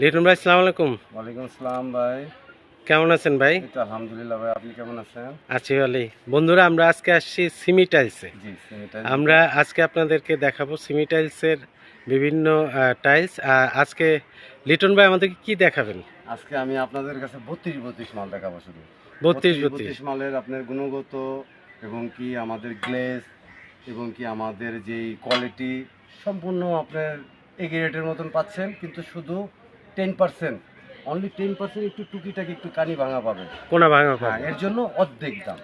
লিটন ভাই সালাম আলাইকুম। ওয়ালাইকুম আসসালাম ভাই। কেমন আছেন ভাই? আলহামদুলিল্লাহ ভাই আপনি কেমন আছেন? আছি ভালি। বন্ধুরা আমরা আজকে আসছি সিমি টাইলসে আমরা আজকে আপনাদেরকে দেখাবো সিমি টাইলসের বিভিন্ন টাইলস আজকে লিটন ভাই আমাদেরকে কি দেখাবেন? আজকে আমি আপনাদের কাছে বত্রিশ বত্রিশ মাল দেখাবো শুধু। বত্রিশ বত্রিশ মালের আপনার গুণগত এবং কি আমাদের গ্লেজ এবং কি আমাদের যেই কোয়ালিটি সম্পূর্ণ আপনার এগি রেটের মতন পাচ্ছেন। কিন্তু শুধু ten percent only ten percent একটু টুকিটাকি একটু কানি ভাঙা পাবেন। কোনা ভাঙা হ্যাঁ পাবো। এর জন্য অর্ধেক দাম।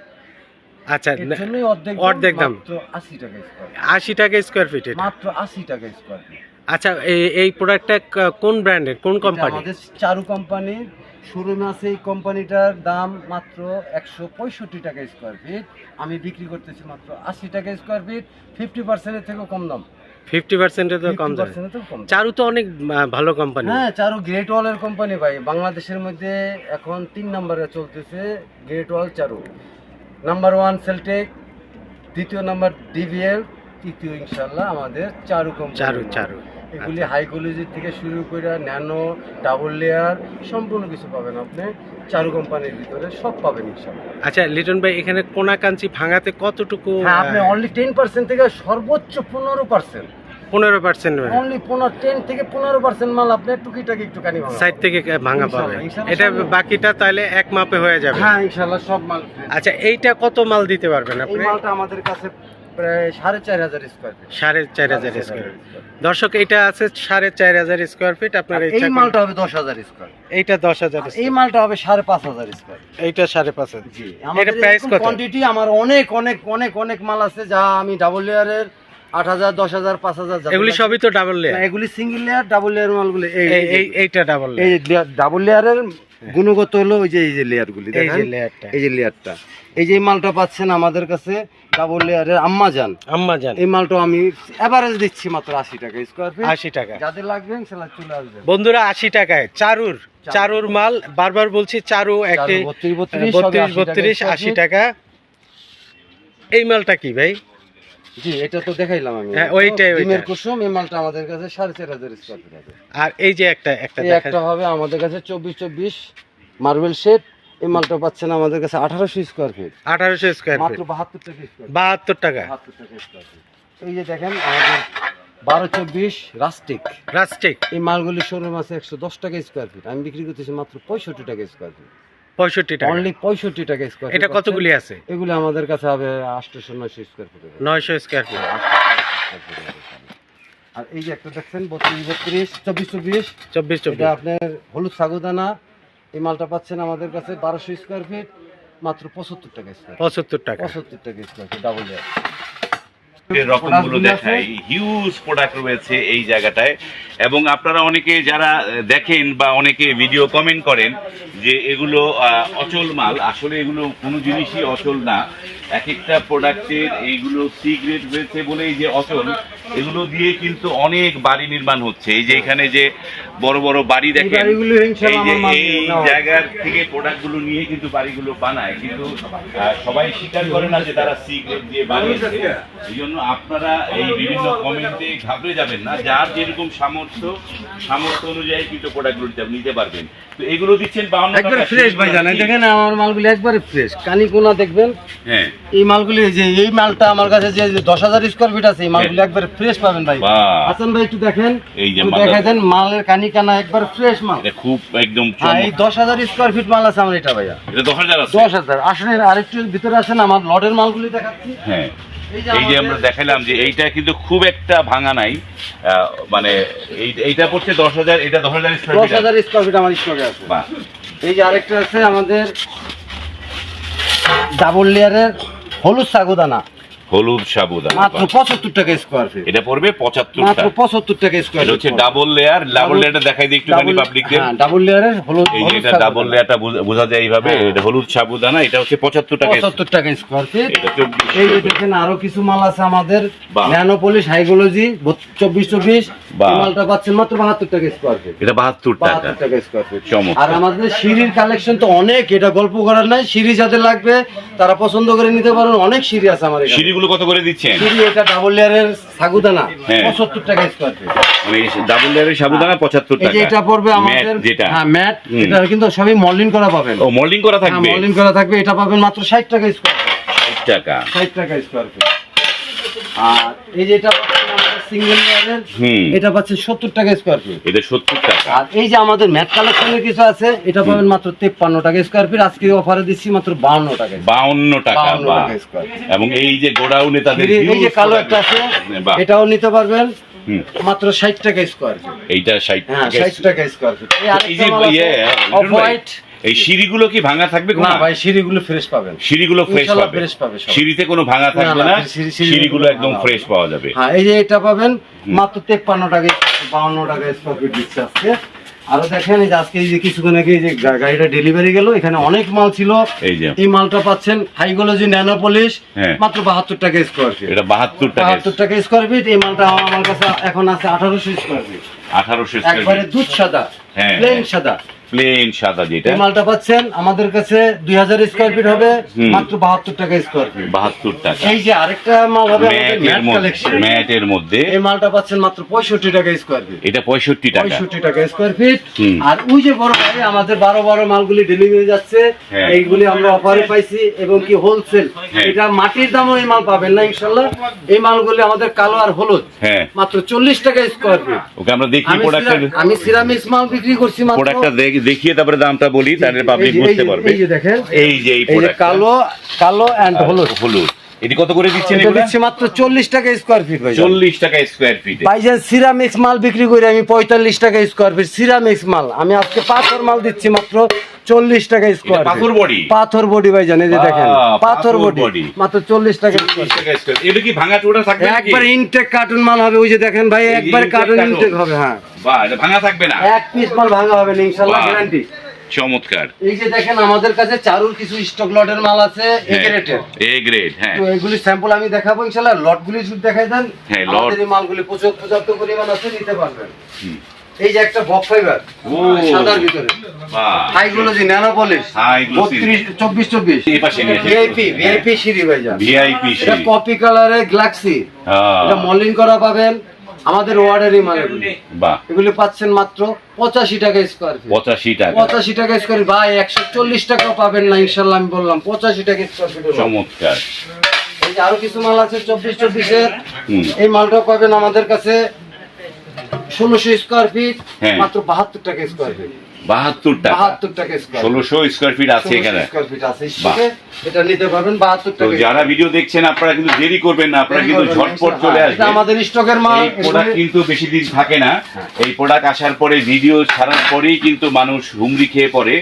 আচ্ছা এর জন্যই অর্ধেক অর্ধেক দাম। মাত্র আশি টাকা স্কোয়ার আশি টাকা স্কোয়ার ফিট এটা? মাত্র আশি টাকা স্কোয়ার ফিট আচ্ছা এই- এই প্রোডাক্টটা কোন ব্র্যান্ডের কোন কোম্পানি আমাদের চারু কোম্পানির শোরুমে আছে এই কোম্পানিটার দাম মাত্র একশো পঁয়ষট্টি টাকা স্কোয়ার ফিট আমি বিক্রি করতেছি মাত্র আশি টাকা স্কোয়ার ফিট ফিফটি পার্সেন্টের থেকেও কম দাম। ফিফটি পার্সেন্টের তো কম 50% যাবে এর থেকেও কম। দাম। চারু তো অনেক ভালো কোম্পানি হ্যাঁ চারু গ্রেট ওয়ালের কোম্পানি ভাই। বাংলাদেশের মধ্যে এখন তিন নম্বরে চলতেছে গ্রেট ওয়াল চারু। নাম্বার ওয়ান সেলটেক দ্বিতীয় নাম্বার ডিভিএল তৃতীয় ইনশাল্লাহ আমাদের চারু কোম্পানি চারু চারু। এগুলি হাই কোয়ালিটি থেকে শুরু করে ন্যানো ডাবল লেয়ার সম্পূর্ণ কিছু পাবেন আপনি। চারু কোম্পানির ভিতরে সব পাবেন আচ্ছা লিটন ভাই এখানে কোনা কাঞ্চি ভাঙাতে কতটুকু হ্যাঁ আপনি অনলি টেন পার্সেন্ট থেকে সর্বোচ্চ পনেরো পার্সেন্ট পনেরো পার্সেন্ট অনলি পনেরো টেন থেকে পনেরো পার্সেন্ট মাল আপনি টুকিটাকি একটুখানি ভাঙা সাইড থেকে ভাঙা পাবে এটা বাকিটা তাহলে এক মাপে হয়ে যাবে। হ্যাঁ ইনশাল্লাহ সব মাল। আচ্ছা এইটা কত মাল দিতে পারবেন এই আপনি মালটা আমাদের কাছে প্রায় সাড়ে চার হাজার স্কোয়ার ফিট সাড়ে চার হাজার স্কোয়ার দর্শক এটা আছে সাড়ে চার হাজার স্কোয়ার ফিট আপনার এই মালটা হবে দশ হাজার স্কোয়ার এইটা দশ হাজার এই মালটা হবে সাড়ে পাঁচ হাজার স্কোয়ার এইটা সাড়ে পাঁচ হাজার। জি এটা প্রাইস কত? কোয়ান্টিটি আমার অনেক অনেক অনেক অনেক মাল আছে যা আমি ডাবল লেয়ারের আট হাজার দশ হাজার পাঁচ হাজার এগুলি সবই তো ডাবল লেয়ার এগুলি সিঙ্গেল লেয়ার ডাবল লেয়ার মালগুলি এই এই এই এইটা ডাবল এই ডাবল লেয়ারের গুণগত হলো ওই যে এই যে লেয়ার গুলি এই যে লেয়ারটা এই যে লেয়ারটা এই যে মালটা পাচ্ছেন আমাদের কাছে ডাবল লেয়ারের আম্মাজান। আম্মাজান। এই মালটা আমি এভারেজ দিচ্ছি মাত্র আশি টাকা স্কোয়ার ফিট আশি টাকা। যাদের লাগবে ইনশাল্লাহ চলে আসবেন। বন্ধুরা আশি টাকায় চারুর চারুর মাল বারবার বলছি চারু একটি বত্রিশ বত্রিশ আশি টাকা। এই মালটা কি ভাই? জি এটা তো দেখাইলাম আমি। হ্যাঁ, ওইটাই, ওইটা। ডিমের কুসুম এই মালটা আমাদের কাছে সাড়ে চার হাজার স্কোয়ার ফিট আছে। আর এই যে একটা একটা একটা হবে আমাদের কাছে চব্বিশ চব্বিশ মার্বেল শেড এই মালটা পাচ্ছেন আমাদের কাছে আঠারোশো স্কোয়ার ফিট আঠারোশো স্কোয়ার মাত্র বাহাত্তর টাকা স্কোয়ার বাহাত্তর টাকা। বাহাত্তর টাকা স্কোয়ার ফিট এই যে দেখেন আমাদের বারো চব্বিশ রাস্টিক রাস্টিক এই মালগুলি শোরুম আছে একশো দশ টাকা স্কোয়ার ফিট আমি বিক্রি করতেছি মাত্র পঁয়ষট্টি টাকা স্কোয়ার ফিট পঁয়ষট্টি টাকা। অনলি পঁয়ষট্টি টাকা স্কোয়ার এটা কতগুলি আছে? এগুলি আমাদের কাছে হবে আটশোশো নয়শো স্কোয়ার ফিট নয়শো স্কোয়ার ফিট আর এই যে একটা দেখছেন বত্রিশ বত্রিশ চব্বিশ চব্বিশ। চব্বিশ আপনার হলুদ সাগুদানা এই মালটা পাচ্ছেন আমাদের কাছে বারোশো স্কোয়ার ফিট মাত্র পঁচাত্তর টাকা স্কোয়ার পঁচাত্তর টাকা। পঁচাত্তর টাকা স্কোয়ার ফিট ডাবল রকমগুলো দেখাই হিউজ প্রোডাক্ট রয়েছে এই জায়গাটায়। এবং আপনারা অনেকে যারা দেখেন বা অনেকে ভিডিও কমেন্ট করেন যে এগুলো অচল মাল। আসলে এগুলো কোনো জিনিসই অচল না। এক একটা প্রোডাক্টের এইগুলো সি গ্রেড হয়েছে বলেই যে অচল। এগুলো দিয়ে কিন্তু অনেক বাড়ি নির্মাণ হচ্ছে। এই যে এখানে যে বড় বড় বাড়ি দেখেন এই যে এই জায়গার থেকে প্রোডাক্টগুলো নিয়ে কিন্তু বাড়িগুলো বানায়। কিন্তু সবাই স্বীকার করে না যে তারা সি গ্রেড দিয়ে বানিয়েছে। এই জন্য আপনারা এই বিভিন্ন কমেন্টে ঘাবড়ে যাবেন না। যার যেরকম সামর্থ্য সামর্থ্য অনুযায়ী কিন্তু প্রোডাক্টগুলো নিতে- নিতে পারবেন। তো এগুলো দিচ্ছেন বাউন্ন একবারে ফ্রেশ ভাই জানেন। দেখেন আমার মালগুলি একবারে ফ্রেশ কানি কোনা দেখবেন? হ্যাঁ। এই মালগুলি যে এই মালটা আমার কাছে যে দশ হাজার স্কোয়ার ফিট আছে এই মালগুলি একবারে ফ্রেশ পাবেন ভাই। হাসান ভাই একটু দেখেন। এই যে দেখাই দেন মালের কানি কানা একবার ফ্রেশ মাল। এটা খুব একদম হ্যাঁ এই দশ হাজার স্কোয়ার ফিট মাল আছে আমার এটা ভাইয়া। এটা দশ হাজার দশ হাজার। আসলে আরেকটু ভিতরে আসেন আমার লটের মালগুলি দেখাচ্ছি। হ্যাঁ। এই যে আমরা দেখালাম যে এইটা কিন্তু খুব একটা ভাঙা নাই। মানে এই- এইটা পড়ছে দশ হাজার এটা দশ হাজার স্কোয়ার দশ হাজার স্কোয়ার ফিট আমার স্টকে আছে। এই যে আরেকটা আছে আমাদের ডাবল লেয়ারের হলুদ সাগুদানা। হলুদ সাবুদানা। মাত্র পঁচাত্তর টাকা স্কোয়ার ফিট এটা পড়বে পঁচাত্তর মাত্র পঁচাত্তর টাকা স্কোয়ার হচ্ছে ডাবল লেয়ার ডাবল লেয়ারটা দেখাই দিই একটুখানি পাবলিকদের হ্যাঁ ডাবল লেয়ারের হলুদ এই যে এটা ডাবল লেয়ারটা বোঝা যায় এইভাবে হ্যাঁ। এটা হলুদ সাবুদানা এটা হচ্ছে পঁচাত্তর টাকা পঁচাত্তর টাকা স্কোয়ার ফিট এটা চব্বিশ এই যে দেখেন আরও কিছু মাল আছে আমাদের। বাহ। ন্যানোপলিশ হাইগোলজি চব্বিশ চব্বিশ। মালটা পাচ্ছেন মাত্র বাহাত্তর টাকা স্কোয়ার ফিট এটা বাহাত্তর টাকা। টাকা স্কোয়ার ফিট। আর আমাদের সিঁড়ির কালেকশন তো অনেক এটা গল্প করার নাই। সিঁড়ি যাদের লাগবে তারা পছন্দ করে নিতে পারেন। অনেক সিঁড়ি আছে আমার সিঁড়িগুলো কত করে দিচ্ছেন? এটা ডাবল লেয়ারের সাগুদানা হ্যাঁ। পঁচাত্তর টাকা স্কোয়ার ফিট মানে ডাবল লেয়ারের এই টাকা। এটা পড়বে আমাদের যেটা। হ্যাঁ ম্যাট এটা কিন্তু সবই মল্ডিং করা পাবেন। ও মোল্ডিং করা হ্যাঁ থাকবে? মল্ডিং করা থাকবে। এটা পাবেন মাত্র ষাট টাকা স্কোয়ার ষাট টাকা। ষাট টাকা স্কোয়ার ফিট আর এই যে এটা সিঙ্গেল লেয়ারের এটা পাচ্ছে সত্তর টাকা স্কোয়ার ফিট এটা সত্তর টাকা। আর এই যে আমাদের ম্যাট কালেকশনের কিছু আছে এটা পাবেন মাত্র তেপ্পান্ন টাকা স্কোয়ার ফিট আজকে অফারে দিচ্ছি মাত্র বাউন্ন টাকা বাউন্ন টাকা এবং এই যে গোডাউনে তাদের এই যে কালো একটা আছে এটাও নিতে পারবেন মাত্র ষাট টাকা স্কোয়ার ফিট এইটা ষাট হ্যাঁ টাকা ষাট টাকা স্কোয়ার ফিট এই যে অফ হোয়াইট এই সিঁড়িগুলো কি ভাঙা থাকবে? না ভাই সিঁড়িগুলো ফ্রেশ পাবেন। সিঁড়িগুলো ফ্রেশ পাবে। সিঁড়িতে কোনো ভাঙা থাকবে না, না সিঁড়ি- সিঁড়ি- সিঁড়িগুলো একদম ফ্রেশ পাওয়া যাবে। হ্যাঁ এই যে এটা পাবেন মাত্র তেপ্পান্ন টাকা বাউন্ন টাকা স্কোয়ার ফিট দিচ্ছে আজকে। আরও দেখেন এই যে আজকে এই যে কিছুক্ষণ আগে এই যে গাড়িটা ডেলিভারি গেল এখানে অনেক মাল ছিল। এই যে। এই মালটা পাচ্ছেন হাইগোলজি ন্যানো পলিশ হ্যাঁ। মাত্র বাহাত্তর টাকা স্কোয়ার ফিট এটা বাহাত্তর টাকা বাহাত্তর টাকা স্কোয়ার ফিট এই মালটা আমার কাছে এখন আছে আঠারোশো স্কোয়ার ফিট আঠারোশো একবারে দুধ সাদা হ্যাঁ, প্লেন হ্যাঁ। সাদা। প্লেন সাদা যেটা। মালটা পাচ্ছেন আমাদের কাছে দুই হাজার স্কোয়ার ফিট হবে মাত্র বাহাত্তর টাকা স্কোয়ার ফিট বাহাত্তর টাকা। এই যে আরেকটা মাল হবে ম্যাটের মধ্যে ম্যাটের মধ্যে। এই মালটা পাচ্ছেন মাত্র পঁয়ষট্টি টাকা স্কোয়ার ফিট এটা পঁয়ষট্টি টাকা। পঁয়ষট্টি টাকা স্কোয়ার ফিট আর ওই যে বড় ভাই আমাদের বারো বারো মালগুলি ডেলিভারি যাচ্ছে হ্যাঁ। এইগুলি আমরা অফারে পাইছি এবং কি হোলসেল হ্যাঁ। এটা মাটির দামও এই মাল পাবেন না ইনশাল্লাহ। এই মালগুলি আমাদের কালো আর হলুদ। হ্যাঁ। মাত্র চল্লিশ টাকা স্কোয়ার ফিট ওকে আমরা দেখি আমি প্রোডাক্টের আমি সিরামিক্স মাল বিক্রি করছি মাত্র দেখিয়ে তারপরে দামটা বলি তাহলে পাবলিক বুঝতে পারবে। এই যে দেখেন এই যে এই এই যে প্রোডাক্ট কালো কালো এন্ড হলুদ। হলুদ। এটি কত করে দিচ্ছেন এটা দিচ্ছি মাত্র চল্লিশ টাকা স্কোয়ার ফিট ভাই। চল্লিশ টাকা স্কোয়ার ফিটে ভাইজান সিরামিক্স মাল বিক্রি করে আমি পঁয়তাল্লিশ টাকা স্কোয়ার ফিট সিরামিক্স মাল আমি আজকে পাথর মাল দিচ্ছি মাত্র চল্লিশ টাকা স্কোয়ার পাথর body? পাথর বডি ভাইজান এই যে দেখেন পাথর বডি। মাত্র চল্লিশ টাকা চল্লিশ এটা কি ভাঙা থাকবে একবার ইনটেক কার্টুন মাল হবে ওই যে দেখেন ভাই একবার কার্টুন ইনটেক হবে হ্যাঁ। বাহ এটা ভাঙা থাকবে না? এক পিস মাল ভাঙা হবে না ইনশাল্লাহ গ্যারান্টি চমৎকার। এই যে দেখেন আমাদের কাছে চারুর কিছু স্টক লটের মাল আছে এ গ্রেডের এ গ্রেড হ্যাঁ। তো এগুলি স্যাম্পল আমি দেখাবো ইনশাল্লাহ। লটগুলি শুধু দেখাই দেন হ্যাঁ। এই মালগুলি প্রচুর পর্যাপ্ত পরিমাণ আছে নিতে পারবেন। এই যে একটা বক ফাইবার ও। সাদার ভিতরে। বাহ। হাইগুলোজি ন্যানো পলিশ। বত্রিশ চব্বিশ চব্বিশ। এই পাশে নিয়ে ভিআইপি ভিআইপি সিঁড়ি ভাইজান। ভিআইপি এটা কপি কালারের গ্লাক্সি এটা মলিং করা পাবেন। আমাদের ওয়ার্ডেরই মাল এগুলি বাহ। এগুলি পাচ্ছেন মাত্র পঁচাশি টাকা স্কোয়ার ফিট পঁচাশি টাকা। পঁচাশি টাকা স্কোয়ার ভাই একশো চল্লিশ টাকা পাবেন না ইনশাল্লাহ আমি বললাম। পঁচাশি টাকা স্কোয়ার ফিট চমৎকার। এই যে আরও কিছু মাল আছে চব্বিশ চব্বিশের। এই মালটা পাবেন আমাদের কাছে ষোলোশো স্কোয়ার ফিট। মাত্র বাহাত্তর টাকা স্কোয়ার ফিট বাহাত্তর টাকা বাহাত্তর টাকা ষোলোশো স্কোয়ার ফিট আছে এখানে। স্কোয়ার ফিট আছে। এটা নিতে পারবেন বাহাত্তর টাকা যারা ভিডিও দেখছেন আপনারা কিন্তু দেরি করবেন না আপনারা কিন্তু ঝটপট চলে আসবেন আমাদের স্টকের মাল প্রোডাক্ট কিন্তু বেশি দিন থাকে না। হ্যাঁ। এই প্রোডাক্ট আসার পরে ভিডিও ছাড়ার পরেই কিন্তু মানুষ হুমড়ি খেয়ে পড়ে।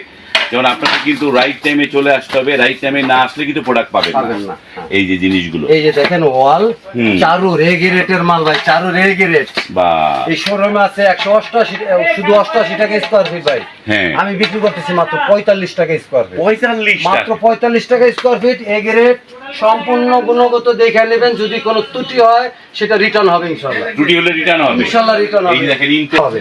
যেমন আপনাকে কিন্তু রাইট টাইমে চলে আসতে হবে রাইট টাইমে না আসলে কিন্তু প্রোডাক্ট পাবেন না। হ্যাঁ। এই যে জিনিসগুলো। এই যে দেখেন ওয়াল। চারু রেগিরেটের মাল ভাই চারু রেগিরেট বা। এই শোরুমে আছে একশো অষ্টআশি শুধু অষ্টআশি টাকা স্কোয়ার ফিট ভাই। হ্যাঁ। আমি বিক্রি করতেছি মাত্র পঁয়তাল্লিশ টাকা স্কোয়ার ফিট পঁয়তাল্লিশ মাত্র পঁয়তাল্লিশ টাকা স্কোয়ার ফিট এ গ্রেড সম্পূর্ণ গুণগত দেখে নেবেন যদি কোনো ত্রুটি হয় সেটা রিটার্ন হবে ইনশাল্লাহ ত্রুটি হলে রিটার্ন হবে? ইনশাল্লাহ রিটার্ন হবে। যে দেখেন ইনটেক হবে।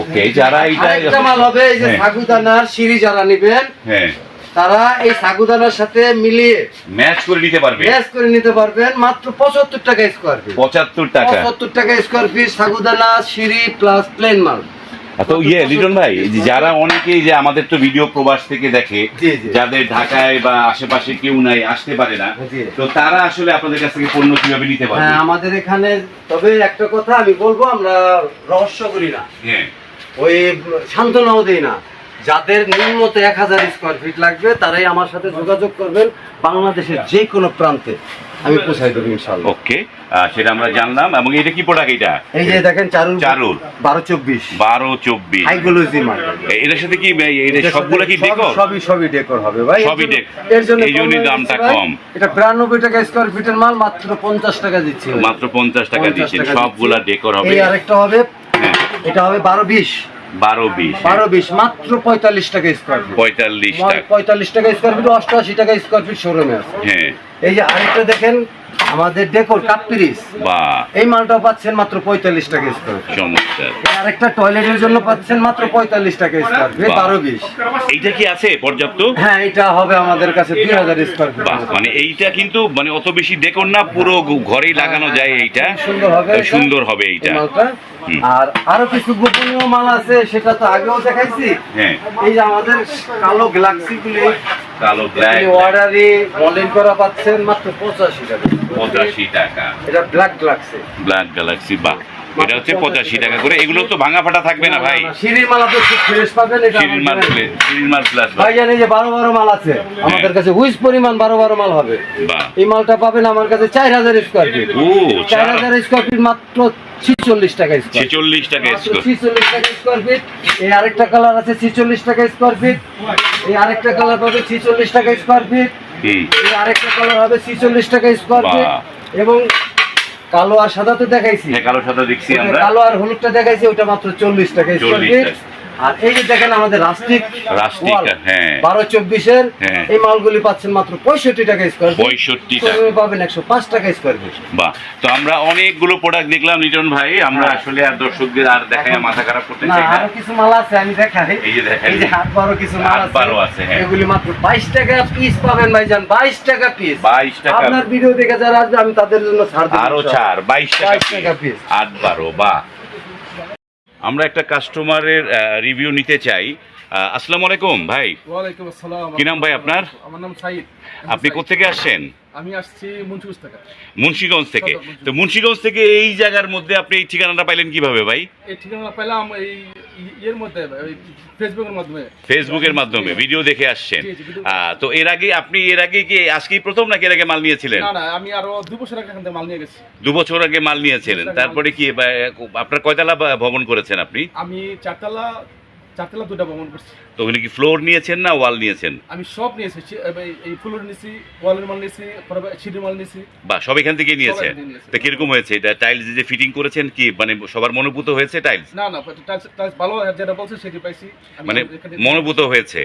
ওকে যারা এটা আরেকটা মাল হবে এই যে হ্যাঁ। সাগুদানার সিঁড়ি যারা নেবেন হ্যাঁ। তারা এই সাগুদানার সাথে মিলিয়ে ম্যাচ করে নিতে পারবে। গ্যাস করে নিতে পারবেন মাত্র পঁচাত্তর টাকা স্কোয়ার ফিট পঁচাত্তর টাকা। পঁচাত্তর টাকা স্কোয়ার ফিট সাগুদানা সিঁড়ি প্লাস প্লেন মাল। তো ইয়ে লিটন ভাই যারা অনেকেই যে আমাদের তো ভিডিও প্রবাস থেকে দেখে। যাদের ঢাকায় বা আশেপাশে কেউ নাই আসতে পারে না। তো তারা আসলে আপনাদের কাছ থেকে পণ্য কীভাবে নিতে পারে হ্যাঁ আমাদের এখানে তবে একটা কথা আমি বলব আমরা রহস্য করি না। হ্যাঁ। ওই সান্ত্বনাও দেই না। যাদের নিম্নত এক হাজার স্কোয়ার ফিট লাগবে তারাই আমার সাথে যোগাযোগ করবেন বাংলাদেশের যে কোনো প্রান্তে। আমি পৌঁছাই দেবো ইনশাল্লাহ ওকে সেটা আমরা জানলাম এবং এটা কি প্রোডাক্ট এটা? এই যে দেখেন চারুর চারুর। বারো চব্বিশ। বারো চব্বিশ। হাইগোলজি এটার সাথে কি সবগুলো কি সব- সবই সবই ডেকোর হবে ভাই। সবই জন্য- ডেকোর। এর জন্য এই জন্যই দামটা কম। এটা বিরানব্বই টাকা স্কোয়ার ফিটের মাল মাত্র পঞ্চাশ টাকা দিচ্ছি। মাত্র পঞ্চাশ টাকা 50 দিচ্ছেন। টাকা সবগুলা দিচ্ছি। ডেকোর হবে। এই আরেকটা হবে হ্যাঁ। এটা হবে বারো বিশ। বারো বিশ। বারো বিশ মাত্র পঁয়তাল্লিশ টাকা স্কোয়ার ফিট পঁয়তাল্লিশ পঁয়তাল্লিশ টাকা স্কোয়ার ফিট অষ্টআশি টাকা স্কোয়ার ফিট শোরুমে আছে। হ্যাঁ। এই যে আরেকটা দেখেন আমাদের ডেকোর কাপ পিরিস বা। এই মালটাও পাচ্ছেন মাত্র পঁয়তাল্লিশ টাকা স্কোয়ার চমৎকার। আরেকটা টয়লেটের জন্য পাচ্ছেন মাত্র পঁয়তাল্লিশ টাকা স্কোয়ার ফিট বাহ। বারো বিশ। এইটা কি আছে পর্যাপ্ত? হ্যাঁ এটা হবে আমাদের কাছে দুই হাজার স্কোয়ার ফিট বাহ মানে এইটা কিন্তু মানে অত বেশি দেখুন না পুরো ঘরেই লাগানো যায় এইটা। সুন্দর হবে সুন্দর হবে এইটা। মালটা। আর আরও কিছু গোপনীয় মাল আছে সেটা তো আগেও দেখাইছি। হ্যাঁ। এই যে আমাদের কালো গ্যালাক্সি গুলি কালো ব্ল্যাক অর্ডারে মডেল করা পাচ্ছেন মাত্র পঁচাশি টাকা। পঁচাশি টাকা। এটা ব্ল্যাক গ্যালাক্সি ব্ল্যাক গ্যালাক্সি বাহ। এটা হচ্ছে পঁচাশি টাকা করে। এগুলো তো ভাঙা ফাটা থাকবে না ভাই। সিঁড়ির মালা তো ফ্রেশ পাবেন এটা মাল আমাদের- মাল প্লাস ভাই জানি যে বারো বারো মাল আছে আমাদের কাছে উইস পরিমাণ বারো বারো মাল হবে। এই মালটা পাবেন আমার কাছে চার হাজার স্কোয়ার ফিট ও চার হাজার স্কোয়ার ফিট মাত্র ছিচল্লিশ টাকা ছিচল্লিশ টাকা স্কোয়ার ফিট এই আরেকটা কালার আছে ছিচল্লিশ টাকা স্কোয়ার ফিট এই আরেকটা কালার পাবে ছিচল্লিশ টাকা স্কোয়ার ফিট এই আরেকটা কালার হবে ছিচল্লিশ টাকা স্কোয়ার ফিট এবং কালো আর সাদা তো দেখাইছি। হ্যাঁ কালো সাদা দেখছি আমরা। কালো আর হলুদটা দেখাইছি ওটা মাত্র চল্লিশ টাকা। স্কোয়ার 40 ফিট টাকা। আর এই যে দেখেন আমাদের রাস্টিক রাস্টিক, হ্যাঁ। বারো চব্বিশের হ্যাঁ। এই মালগুলি পাচ্ছেন মাত্র পঁয়ষট্টি টাকা স্কোয়ার ফিট 65 টাকা। কমে পাবেন একশো পাঁচ টাকা স্কোয়ার ফিট বাহ তো আমরা অনেকগুলো প্রোডাক্ট দেখলাম নিটন ভাই আমরা আসলে আর দর্শকদের আর দেখায় মাথা খারাপ করতে না চাই না আরও কিছু মাল আছে আমি দেখাই এই যে দেখাই। এই যে হাত বারো কিছু মাল হাত বারো আছে, হ্যাঁ। এগুলি মাত্র বাইশ টাকা পিস পাবেন ভাইজান বাইশ টাকা পিস 22 টাকা। আপনার ভিডিও দেখে যারা আসবে আমি তাদের জন্য ছাড় দেবো আরও ছাড় বাইশ 22 টাকা পিস। আট বারো বা আমরা একটা কাস্টমারের রিভিউ নিতে চাই। আসসালামু আলাইকুম ভাই। ওয়ালাইকুম আসসালাম। কি নাম ভাই আপনার? আমার নাম সাইদ। আপনি থেকে আসছেন? আমি আসছি মুন্সিগঞ্জ থেকে। মুন্সিগঞ্জ থেকে। তো মুন্সিগঞ্জ থেকে এই জায়গার মধ্যে আপনি এই ঠিকানাটা পাইলেন কীভাবে ভাই? এই ঠিকানাটা পেলাম এই ইয়ের মধ্যে ফেসবুকের মাধ্যমে? ফেসবুকের মাধ্যমে ভিডিও দেখে আসছেন। তো এর আগে আপনি এর আগে কি আজকে প্রথম নাকি এর আগে মাল নিয়েছিলেন? না না আমি আরও দু বছর আগে এখান থেকে মাল নিয়ে গেছি। দু বছর আগে মাল নিয়েছিলেন। তারপরে কি আপনার কয়তলা ভ্রমণ ভবন করেছেন আপনি? আমি চারতলা চারতলা দুটা ভ্রমণ করছি। তো ওখানে কি ফ্লোর নিয়েছেন না ওয়াল নিয়েছেন? আমি সব নিয়েছি এই- ফুলের নিয়েছি ওয়ালের মাল নিয়েছি সিঁড়ির মাল নিয়েছি। বা সব এখান থেকে নিয়েছে। তো কীরকম হয়েছে? এটা টাইলস যে ফিটিং করেছেন কি মানে সবার মনোভূত হয়েছে টাইলস না না টাইলস টাইলস ভালো যেটা বলছে সেটি পাইছি। মানে মনোভূত হয়েছে?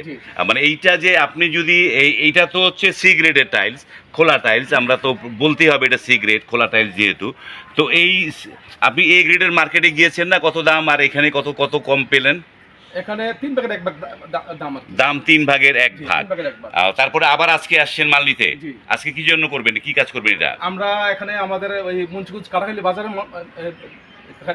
মানে এইটা যে আপনি যদি এই এইটা তো হচ্ছে সি গ্রেডের টাইলস খোলা টাইলস আমরা তো বলতেই হবে এটা সি গ্রেড খোলা টাইলস যেহেতু। তো এই আপনি এ গ্রেডের মার্কেটে গিয়েছেন না কত দাম আর এখানে কত কত কম পেলেন? এখানে তিন এক ভাগ দাম দাম তিন ভাগের এক ভাগ। তারপরে আবার আজকে আসছেন মাল নিতে আজকে কি জন্য করবেন? কি কাজ করবেন এটা? আমরা এখানে আমাদের ওই মুন্সিগঞ্জ কাটাখালি বাজারে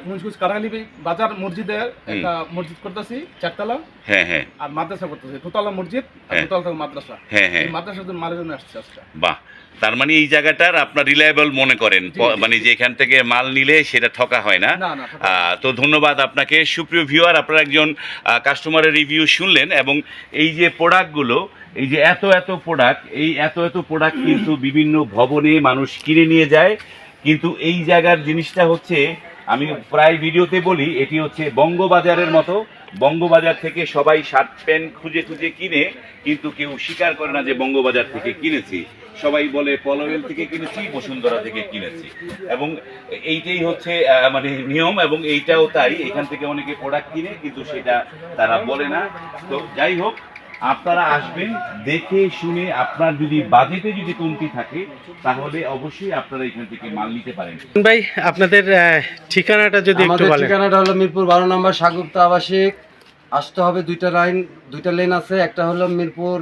মুন্সিগঞ্জ কারাখালি বাজার মসজিদে একটা মসজিদ করতেছি চারতলা। হ্যাঁ হ্যাঁ। আর মাদ্রাসা করতেছি দোতলা মসজিদ আর হ্যাঁ। দোতলা মাদ্রাসা। হ্যাঁ হ্যাঁ। এই মাদ্রাসার জন্য মালের জন্য আসছে আজকে। বাহ। তার মানে এই জায়গাটার আপনার রিলায়েবল মনে করেন। মানে যে এখান থেকে মাল নিলে সেটা ঠকা হয় না। হয় তো ধন্যবাদ আপনাকে। সুপ্রিয় ভিউয়ার আপনারা একজন কাস্টমারের রিভিউ শুনলেন এবং এই যে প্রোডাক্টগুলো এই যে এত এত প্রোডাক্ট এই এত এত প্রোডাক্ট কিন্তু বিভিন্ন ভবনে মানুষ কিনে নিয়ে যায়। কিন্তু এই জায়গার জিনিসটা হচ্ছে আমি প্রায় ভিডিওতে বলি, এটি হচ্ছে বঙ্গবাজারের মতো। বঙ্গবাজার থেকে সবাই শার্ট প্যান্ট খুঁজে খুঁজে কিনে, কিন্তু কেউ স্বীকার করে না যে বঙ্গবাজার থেকে কিনেছি। সবাই বলে পলওয়েল থেকে কিনেছি, বসুন্ধরা থেকে কিনেছি। এবং এইটাই হচ্ছে মানে নিয়ম, এবং এইটাও তাই। এখান থেকে অনেকে প্রোডাক্ট কিনে, কিন্তু সেটা তারা বলে না। তো যাই হোক আপনারা আসবেন দেখে শুনে আপনার যদি বাজেটে যদি কমতি থাকে তাহলে অবশ্যই আপনারা এখান থেকে মাল নিতে পারেন। ভাই আপনাদের ঠিকানাটা যদি একটু বলেন। ঠিকানাটা হলো মিরপুর বারো নম্বর সাগুপ্তা আবাসিক। আসতে হবে দুইটা লাইন দুইটা লেন আছে একটা হলো মিরপুর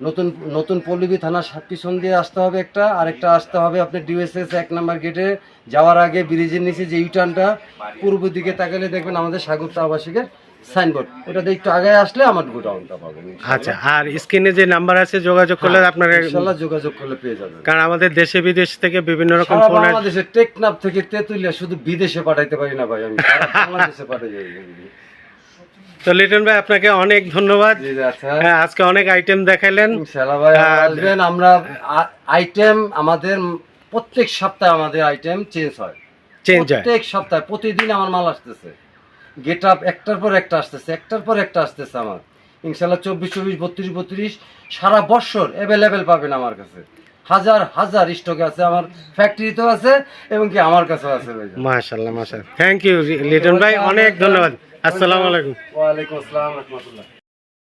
নতুন নতুন পল্লবী থানা সাত পিছন দিয়ে আসতে হবে একটা আরেকটা আসতে হবে আপনি ডিএসএস এক নাম্বার গেটে। যাওয়ার আগে ব্রিজের নিচে যে ইউটার্নটা পূর্ব দিকে তাকালে দেখবেন আমাদের সাগুপ্তা আবাসিকের সাইনবোর্ড। ওটাতে একটু আগে আসলে আমার গোডাউনটা পাবেন আচ্ছা আর স্ক্রিনে যে নাম্বার আছে যোগাযোগ করলে আপনারা হ্যাঁ, ইনশাল্লাহ যোগাযোগ করলে পেয়ে যাবেন। কারণ আমাদের দেশে বিদেশ থেকে বিভিন্ন রকম ফোন আসে বাংলাদেশে টেকনাফ থেকে তেতুলিয়া শুধু বিদেশে পাঠাইতে পারি না ভাই আমি বাংলাদেশে পাঠাই তো লিটন ভাই আপনাকে অনেক ধন্যবাদ। আচ্ছা। হ্যাঁ, আজকে অনেক আইটেম দেখাইলেন। ভাই আসবেন আমরা আইটেম আমাদের প্রত্যেক সপ্তাহে আমাদের আইটেম চেঞ্জ হয়। চেঞ্জ হয়। প্রত্যেক সপ্তাহে প্রতিদিন আমার মাল আসতেছে। গেট আপ একটার পর একটা আসতেছে একটার পর একটা আসতেছে আমার। ইনশাল্লাহ চব্বিশ চব্বিশ বত্রিশ বত্রিশ সারা বছর অ্যাভেলেবেল পাবেন আমার কাছে। হাজার হাজার স্টকে আছে আমার ফ্যাক্টরিতেও আছে এবং কি আমার কাছেও আছে। মাশাল্লাহ মাশাল্লাহ থ্যাংক ইউ লিটন ভাই অনেক ধন্যবাদ। আসসালামু আলাইকুম। ওয়ালাইকুম আসসালাম রহমতুল্লাহ।